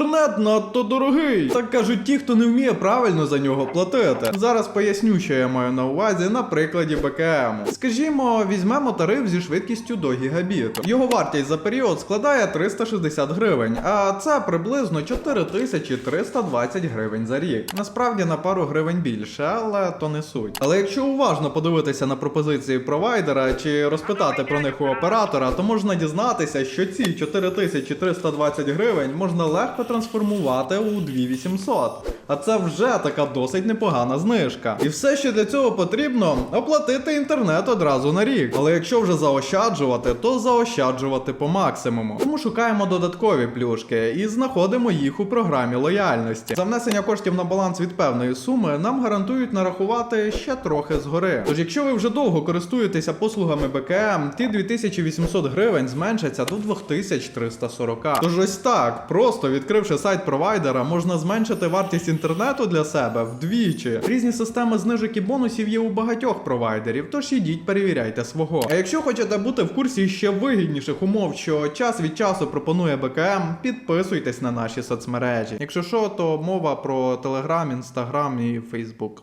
Інтернет надто дорогий. Так кажуть ті, хто не вміє правильно за нього платити. Зараз поясню, що я маю на увазі на прикладі БКМ. Скажімо, візьмемо тариф зі швидкістю до гігабіту. Його вартість за період складає 360 гривень, а це приблизно 4320 гривень за рік. Насправді на пару гривень більше, але то не суть. Але якщо уважно подивитися на пропозиції провайдера чи розпитати про них у оператора, то можна дізнатися, що ці 4320 гривень можна легко трансформувати у 2800. А це вже така досить непогана знижка. І все, що для цього потрібно, оплатити інтернет одразу на рік. Але якщо вже заощаджувати, то заощаджувати по максимуму. Тому шукаємо додаткові плюшки і знаходимо їх у програмі лояльності. За внесення коштів на баланс від певної суми нам гарантують нарахувати ще трохи згори. Тож, якщо ви вже довго користуєтеся послугами БКМ, ті 2800 гривень зменшаться до 2340. Тож ось так, просто відкривши сайт провайдера, можна зменшити вартість інтернету для себе вдвічі. Різні системи знижок і бонусів є у багатьох провайдерів, тож ідіть перевіряйте свого. А якщо хочете бути в курсі ще вигідніших умов, що час від часу пропонує БКМ, підписуйтесь на наші соцмережі. Якщо що, то мова про Телеграм, Інстаграм і Фейсбук.